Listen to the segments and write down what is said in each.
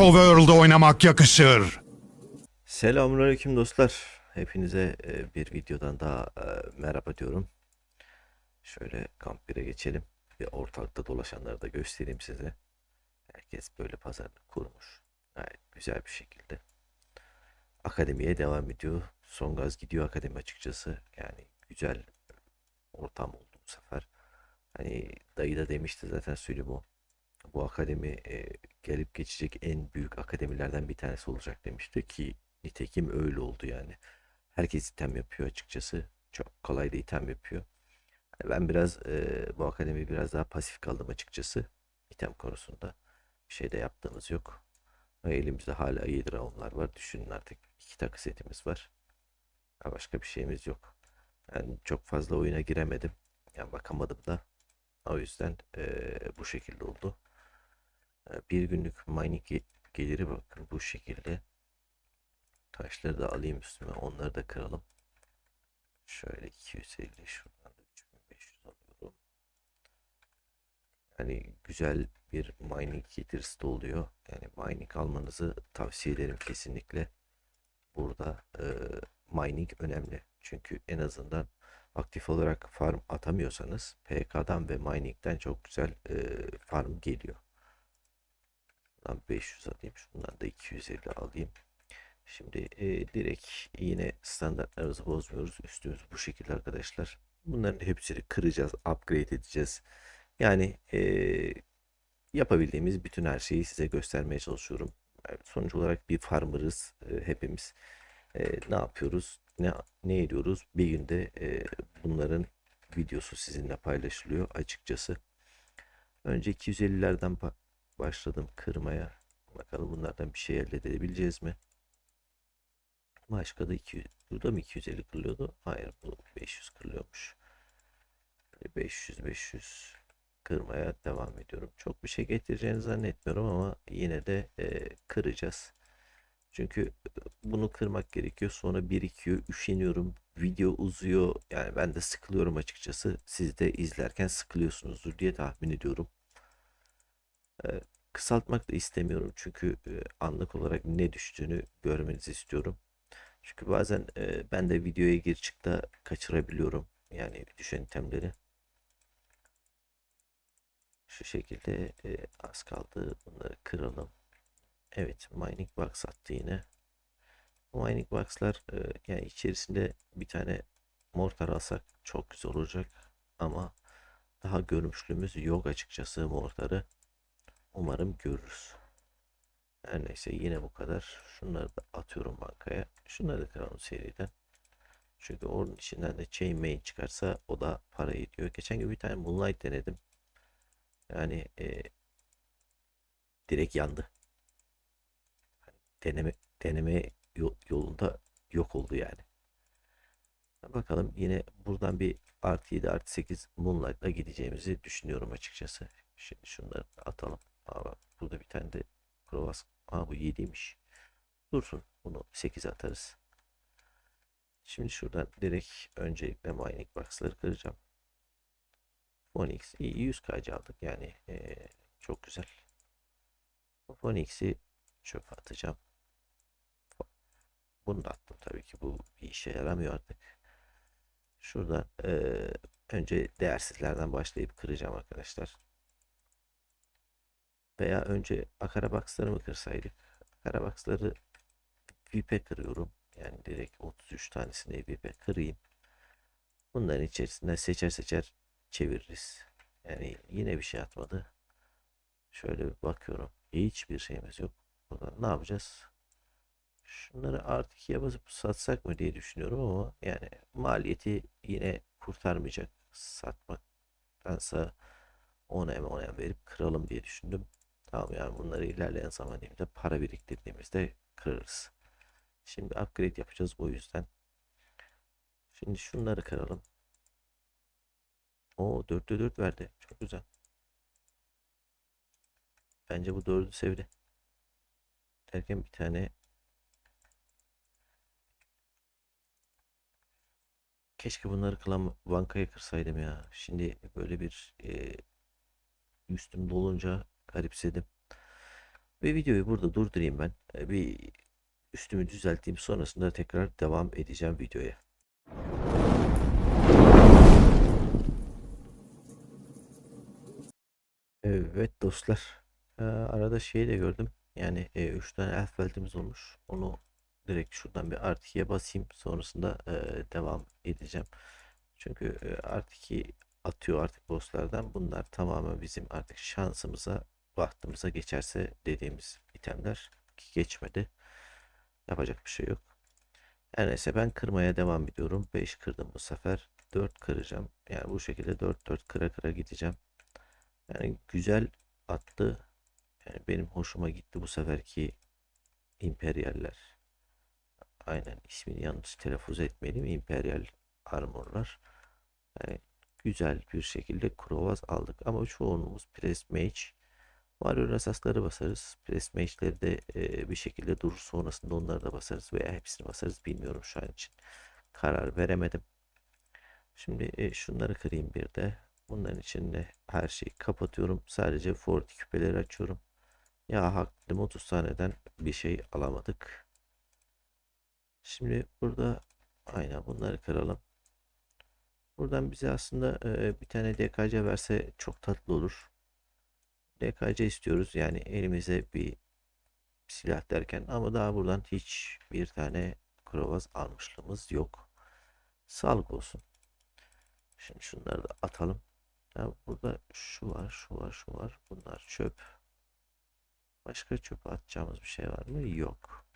Overworld'da oynamak yakışır. Selamünaleyküm dostlar. Hepinize e, bir videodan daha e, merhaba diyorum. Şöyle kamp 1'e geçelim. Ve ortalıkta dolaşanları da göstereyim size. Herkes böyle pazarlık kurmuş. Gayet güzel bir şekilde. Akademiye devam ediyor. Son gaz gidiyor akademi açıkçası. Yani güzel ortam oldu bu sefer. Hani dayı da demişti zaten söyleyeyim o. Bu akademi e, gelip geçecek en büyük akademilerden bir tanesi olacak demişti ki nitekim öyle oldu yani. Herkes item yapıyor açıkçası. Çok kolay da item yapıyor. Yani Ben biraz e, bu akademi biraz daha pasif kaldım açıkçası. item konusunda. Bir şey de yaptığımız yok. Ve elimizde hala iyi dramlar var. Düşünün artık iki takı setimiz var. Başka bir şeyimiz yok. Yani çok fazla oyuna giremedim. Yani bakamadım da. O yüzden e, bu şekilde oldu. E, Bir günlük mining ge- geliri bakın bu şekilde. Taşları da alayım üstüme. Onları da kıralım. Şöyle 250 şuradan da 3500 alıyorum. Yani güzel bir mining getirisi de oluyor. Yani mining almanızı tavsiye ederim kesinlikle. Burada e, mining önemli. Çünkü en azından aktif olarak farm atamıyorsanız PK'dan ve mining'den çok güzel e, farm geliyor. Şundan 500 alayım. Şundan da 250 alayım. Şimdi e, direkt yine standartlarımızı bozmuyoruz. Üstümüz bu şekilde arkadaşlar. Bunların hepsini kıracağız, upgrade edeceğiz. Yani e, yapabildiğimiz bütün her şeyi size göstermeye çalışıyorum. Sonuç olarak bir farmerız e, hepimiz. E, ne yapıyoruz? Ne ne ediyoruz? Bir günde e, bunların videosu sizinle paylaşılıyor açıkçası. Önce 250'lerden ba- başladım kırmaya. Bakalım bunlardan bir şey elde edebileceğiz mi? Başka da 200. Burada mı 250 kırılıyordu? Hayır bu 500 kırılıyormuş. 500 500 kırmaya devam ediyorum. Çok bir şey getireceğini zannetmiyorum ama yine de e, kıracağız. Çünkü e, bunu kırmak gerekiyor. Sonra birikiyor. Üşeniyorum. Video uzuyor. Yani ben de sıkılıyorum açıkçası. Siz de izlerken sıkılıyorsunuzdur diye tahmin ediyorum. E, kısaltmak da istemiyorum. Çünkü anlık olarak ne düştüğünü görmenizi istiyorum. Çünkü bazen ben de videoya gir çıkta kaçırabiliyorum. Yani düşen itemleri. Şu şekilde az kaldı. Bunları kıralım. Evet, mining box attı yine. Mining box'lar yani içerisinde bir tane mortar alsak çok güzel olacak. Ama daha görmüşlüğümüz yok açıkçası mortarı. Umarım görürüz. Her neyse yine bu kadar. Şunları da atıyorum bankaya. Şunları da kıralım seriden. Çünkü onun içinden de chain main çıkarsa o da para ediyor. Geçen gün bir tane moonlight denedim. Yani e, direkt yandı. Deneme deneme yo- yolunda yok oldu yani. Bakalım yine buradan bir artı 7 artı 8 Moonlight'la gideceğimizi düşünüyorum açıkçası. Şimdi şunları atalım. Aa bak burada bir tane de Provas. Aa bu 7'ymiş. Dursun. Bunu 8 atarız. Şimdi şuradan direkt öncelikle mining box'ları kıracağım. Phoenix iyi 100 kc aldık yani eee, çok güzel. Phoenix'i çöpe atacağım. Bunu da attım tabii ki bu bir işe yaramıyor artık. Şurada eee, önce değersizlerden başlayıp kıracağım arkadaşlar. Veya önce Akarabox'ları mı kırsaydık? Akarabox'ları VIP'e kırıyorum. Yani direkt 33 tanesini VIP'e kırayım. Bunların içerisinde seçer seçer çeviririz. Yani yine bir şey atmadı. Şöyle bir bakıyorum. Hiçbir şeyimiz yok. Burada ne yapacağız? Şunları artık ikiye basıp satsak mı diye düşünüyorum ama yani maliyeti yine kurtarmayacak satmaktansa 10 em 10 em verip kıralım diye düşündüm. Tamam yani bunları ilerleyen zaman dilimde para biriktirdiğimizde kırarız. Şimdi upgrade yapacağız o yüzden. Şimdi şunları kıralım. O 4'te 4 verdi. Çok güzel. Bence bu 4'ü sevdi. Derken bir tane Keşke bunları kılan bankaya kırsaydım ya. Şimdi böyle bir e, üstüm dolunca garipsedim. Ve videoyu burada durdurayım ben. E, Bir üstümü düzelteyim. Sonrasında tekrar devam edeceğim videoya. Evet dostlar. Ee, arada şeyi de gördüm. Yani 3 tane elf beltimiz olmuş. Onu direkt şuradan bir artı 2'ye basayım. Sonrasında e, devam edeceğim. Çünkü e, artı 2 atıyor artık bosslardan. Bunlar tamamen bizim artık şansımıza, bahtımıza geçerse dediğimiz itemler ki geçmedi. Yapacak bir şey yok. Her neyse ben kırmaya devam ediyorum. 5 kırdım bu sefer. 4 kıracağım. Yani bu şekilde 4-4 kıra kıra gideceğim. Yani güzel attı. Yani benim hoşuma gitti bu seferki İmperyaller. Aynen ismini yanlış telaffuz etmeliyim. İmperyal armorlar. Yani güzel bir şekilde Krovaz aldık. Ama çoğunluğumuz Press Mage. Warrior asasları basarız. Press Mage'leri de e, bir şekilde durur. Sonrasında onları da basarız veya hepsini basarız. Bilmiyorum şu an için. Karar veremedim. Şimdi e, şunları kırayım bir de. Bunların içinde her şeyi kapatıyorum. Sadece Forti küpeleri açıyorum. Ya haklım 30 taneden bir şey alamadık. Şimdi burada aynen bunları kıralım. Buradan bize aslında e, bir tane DKC verse çok tatlı olur. DKC istiyoruz yani elimize bir silah derken ama daha buradan hiç bir tane krovaz almışlığımız yok. Sağlık olsun. Şimdi şunları da atalım. Ya burada şu var, şu var, şu var. Bunlar çöp. Başka çöpe atacağımız bir şey var mı? Yok.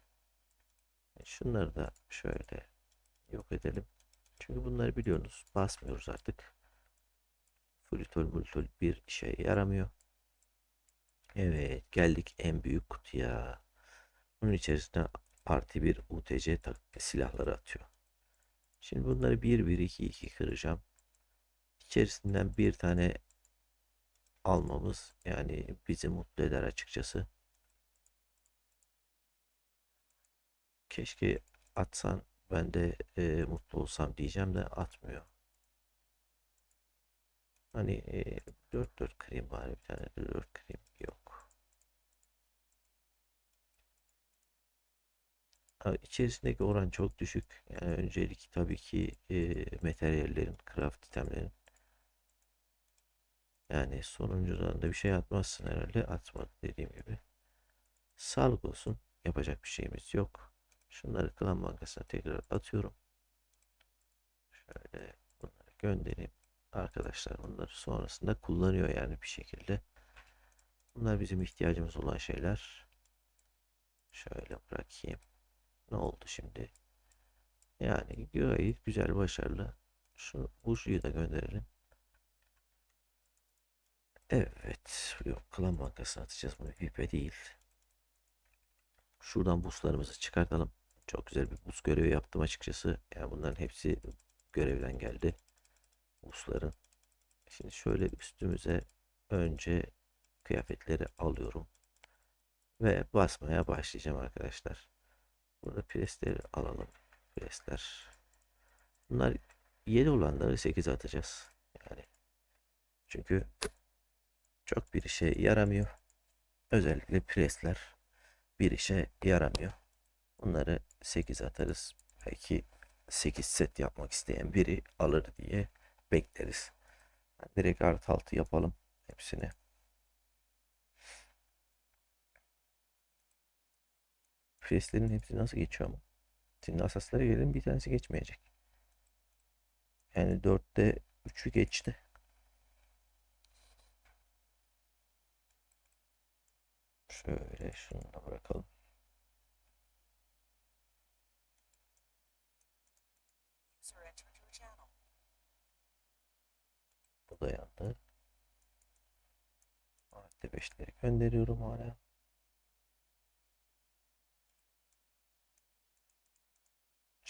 E, Şunları da şöyle yok edelim. Çünkü bunları biliyorsunuz. Basmıyoruz artık. Flütol multol bir işe yaramıyor. Evet geldik en büyük kutuya. Bunun içerisine artı bir UTC silahları atıyor. Şimdi bunları 1 1 2 2 kıracağım. İçerisinden bir tane almamız yani bizi mutlu eder açıkçası. Keşke atsan ben de e, mutlu olsam diyeceğim de atmıyor. Hani e, 4 4 kırayım bari bir tane de 4 kırayım. Yok. Ha, İçerisindeki oran çok düşük. Yani öncelik tabii ki e, materyallerin, craft itemlerin. Yani sonuncudan da bir şey atmazsın herhalde. Atmadı dediğim gibi. Sağlık olsun. Yapacak bir şeyimiz yok. Şunları klan bankasına tekrar atıyorum. Şöyle bunları göndereyim. Arkadaşlar bunları sonrasında kullanıyor yani bir şekilde. Bunlar bizim ihtiyacımız olan şeyler. Şöyle bırakayım. Ne oldu şimdi? Yani gayet güzel başarılı. Şu Burju'yu da gönderelim. Evet. Yok klan bankasına atacağız bunu. Pipe değil. Şuradan buslarımızı çıkartalım. Çok güzel bir bus görevi yaptım açıkçası. Yani bunların hepsi görevden geldi. Busların. Şimdi şöyle üstümüze önce kıyafetleri alıyorum. Ve basmaya başlayacağım arkadaşlar. Burada presleri alalım. Presler. Bunlar 7 olanları 8 atacağız. Yani çünkü çok bir işe yaramıyor. Özellikle presler bir işe yaramıyor. Bunları 8 atarız. Belki 8 set yapmak isteyen biri alır diye bekleriz. Direkt artı 6 yapalım hepsini. Preslerin hepsi nasıl geçiyor ama? Şimdi asaslara gelelim bir tanesi geçmeyecek. Yani 4'te 3'ü geçti. Şöyle şunu da bırakalım. Bu da yandı. Artı 5'leri gönderiyorum hala.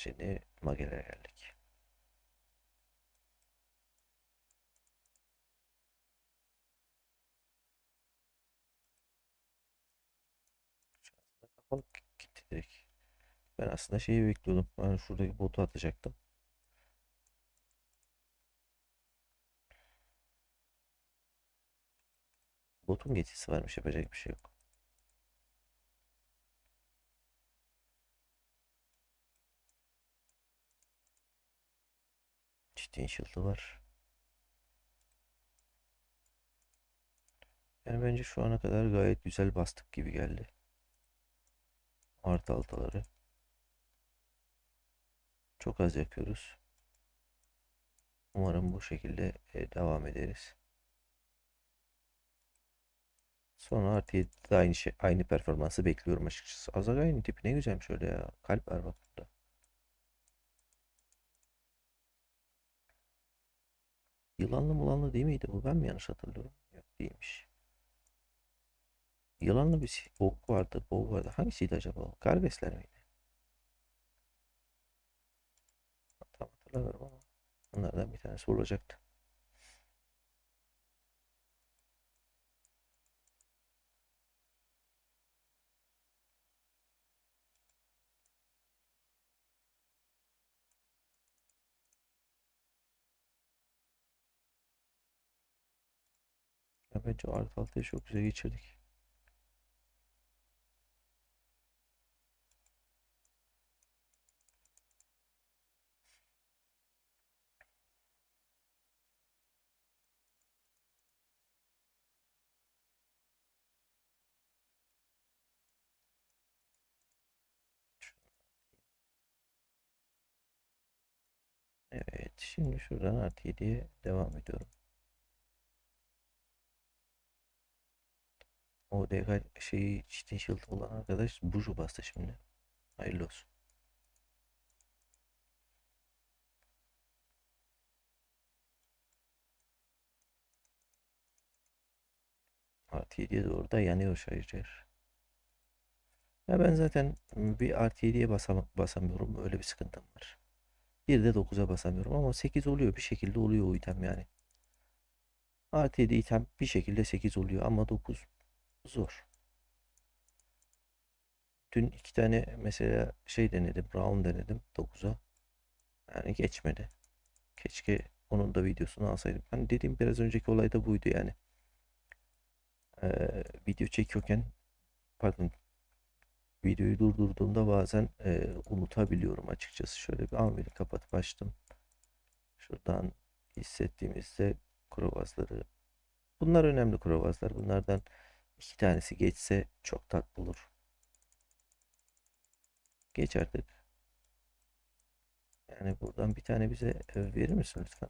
Şimdi magelere geldik. Gitti direkt. Ben aslında şeyi bekliyordum. Ben şuradaki botu atacaktım. Botun geçisi varmış yapacak bir şey yok. Shield'ı var. Yani bence şu ana kadar gayet güzel bastık gibi geldi. Artı altaları. Çok az yakıyoruz. Umarım bu şekilde e, devam ederiz. Sonra artı 7'de de aynı şey, aynı performansı bekliyorum açıkçası. Azagay'ın tipi ne güzelmiş öyle ya. Kalp var bak burada. Yılanlı mulanlı değil miydi bu? Ben mi yanlış hatırlıyorum? Yok değilmiş. Yılanlı bir şey- ok vardı, boğ vardı. Hangisiydi acaba o? Kargesler miydi? Tam hatırlamıyorum ama bunlardan bir tanesi olacaktı. Ya bence artı altıyı çok güzel geçirdik. Evet, şimdi şuradan artı 7'ye devam ediyorum. O DK şeyi Çitin Shield olan arkadaş buju bastı şimdi. Hayırlı olsun. Artı 7'ye doğru da yanıyor şarjör. Ya ben zaten bir artı 7'ye basam basamıyorum. Öyle bir sıkıntım var. Bir de 9'a basamıyorum ama 8 oluyor. Bir şekilde oluyor o item yani. Artı 7 item bir şekilde 8 oluyor ama 9 zor. Dün iki tane mesela şey denedim. Brown denedim 9'a. Yani geçmedi. Keşke onun da videosunu alsaydım. Hani dediğim biraz önceki olay da buydu yani. Ee, video çekiyorken pardon videoyu durdurduğumda bazen e, unutabiliyorum açıkçası. Şöyle bir amiri kapatıp açtım. Şuradan hissettiğimizde krovazları. Bunlar önemli krovazlar. Bunlardan iki tanesi geçse çok tatlı olur. Geç artık. Yani buradan bir tane bize e, verir misin lütfen?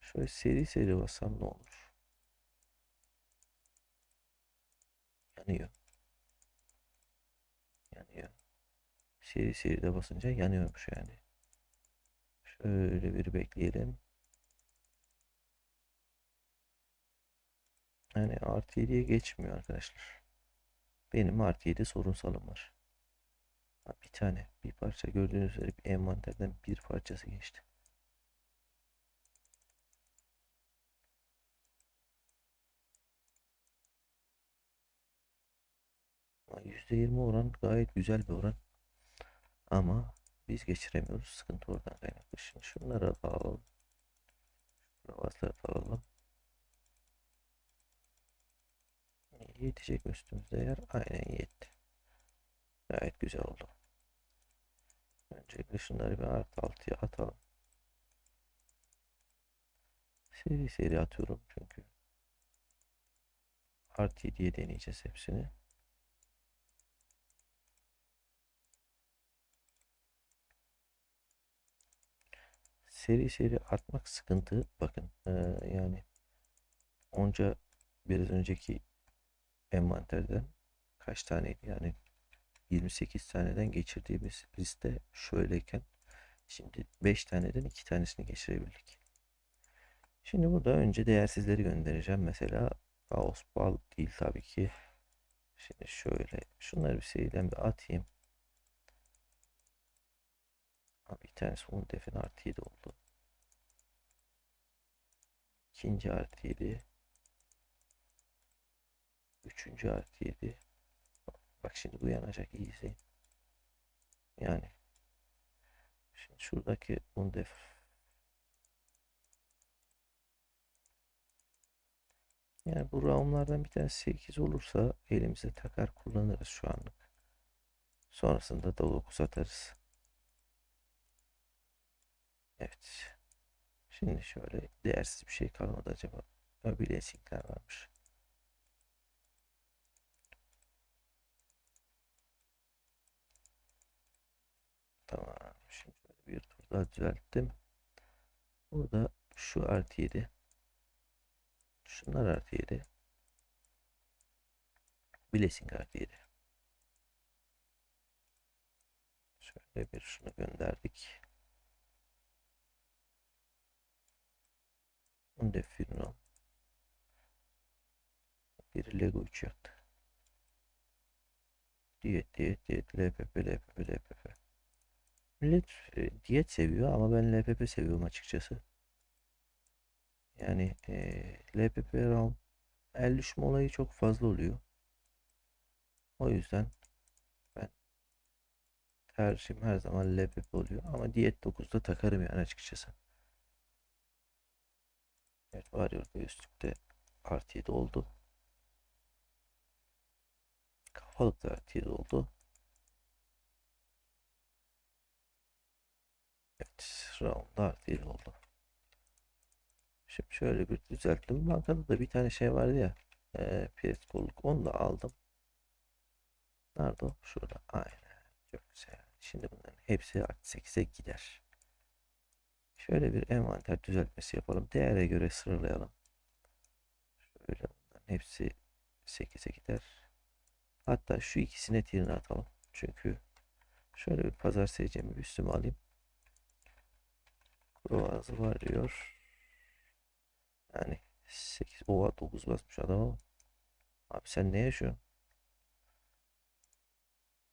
Şöyle seri seri bassam ne olur? Yanıyor. Yanıyor. Seri seri de basınca yanıyormuş yani. Şöyle bir bekleyelim. Yani artı 7'ye geçmiyor arkadaşlar. Benim artı 7 sorunsalım var. Bir tane bir parça gördüğünüz üzere bir envanterden bir parçası geçti. Ama %20 oran gayet güzel bir oran. Ama biz geçiremiyoruz. Sıkıntı oradan kaynaklı. Şimdi şunları da alalım. Şunları da alalım. Yetecek mi üstümüzde yer? Aynen yetti. Gayet güzel oldu. Öncelikle şunları bir artı altıya atalım. Seri seri atıyorum çünkü. Artı 7'ye deneyeceğiz hepsini. Seri seri atmak sıkıntı. Bakın eee, yani onca biraz önceki envanterden kaç taneydi yani 28 taneden geçirdiğimiz liste şöyleyken şimdi 5 taneden 2 tanesini geçirebildik. Şimdi burada önce değersizleri göndereceğim. Mesela Gauss bal değil tabii ki. Şimdi şöyle şunları bir seriden bir atayım. Ha, bir tanesi onun defin artı 7 oldu. İkinci artı 7. Üçüncü artı 7. Bak şimdi bu yanacak iyi. Yani şimdi şuradaki undef yani bu roundlardan bir tane 8 olursa elimize takar kullanırız şu anlık. Sonrasında da 9 atarız. Evet. Şimdi şöyle değersiz bir şey kalmadı acaba. Bilezikler varmış. Tamam. Şimdi şöyle bir tur daha düzelttim. Burada şu artı 7. Şunlar artı 7. Blessing artı 7. Şöyle bir şunu gönderdik. Undefino. Bir Lego 3 yaptı. Diyet diyet diyet LPP LPP LPP. Millet e, diyet seviyor ama ben LPP seviyorum açıkçası. Yani e, LPP RAM el düşme olayı çok fazla oluyor. O yüzden ben tercihim her zaman LPP oluyor. Ama diyet 9'da takarım yani açıkçası. Evet var ya üstlükte artı 7 oldu. Kafalık da artı 7 oldu. Evet round artı 7 oldu. Şimdi şöyle bir düzelttim. Bankada da bir tane şey vardı ya. E, Piret kolluk. Onu da aldım. Nerede o? Şurada. Aynen. Çok güzel. Şimdi bunların hepsi artı 8'e gider. Şöyle bir envanter düzeltmesi yapalım. Değere göre sıralayalım. Şöyle bunların hepsi 8'e gider. Hatta şu ikisine tirine atalım. Çünkü şöyle bir pazar seyircimi üstüme alayım. Ağzı var diyor. Yani 8 oha 9 basmış adam ama. Abi sen ne yaşıyorsun?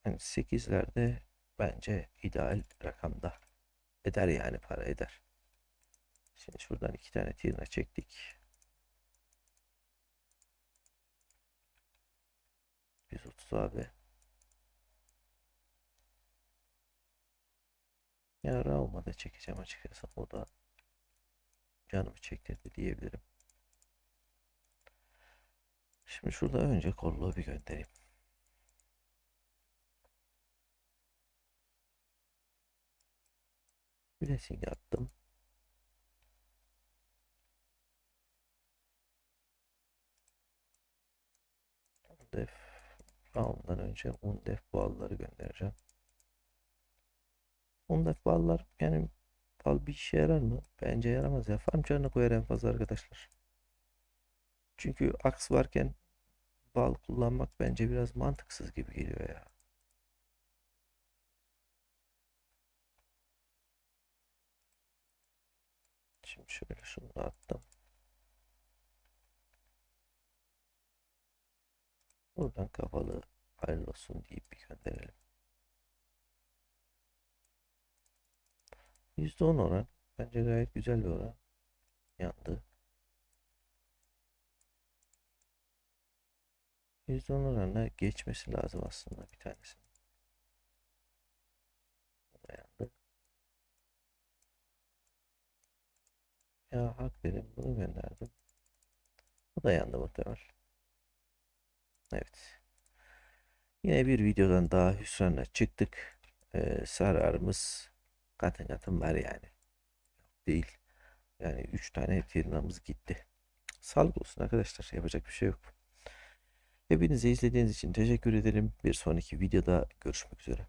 Yani 8'lerde bence ideal rakamda. Eder yani para eder. Şimdi şuradan iki tane tirna çektik. 130 abi. Ya Raum'a da çekeceğim açıkçası. O da canımı çektirdi diyebilirim. Şimdi şurada önce kolluğu bir göndereyim. Blessing attım. Undef Round'dan önce Undef balları göndereceğim. Undef ballar yani bal bir işe yarar mı? Bence yaramaz ya. Farm çarına koyar en fazla arkadaşlar. Çünkü aks varken bal kullanmak bence biraz mantıksız gibi geliyor ya. Şimdi şöyle şunu da attım. Buradan kafalı hayırlı olsun deyip bir gönderelim. %10 oran. Bence gayet güzel bir oran. Yandı. %10 oranla geçmesi lazım aslında bir da yandı. Ya hak verin bunu gönderdim. Bu da yandı muhtemel. Evet. Yine bir videodan daha hüsranla çıktık. Ee, sararımız Katın katın var yani. Değil. Yani 3 tane tirnamız gitti. Sağlık olsun arkadaşlar. Yapacak bir şey yok. Hepinize izlediğiniz için teşekkür ederim. Bir sonraki videoda görüşmek üzere.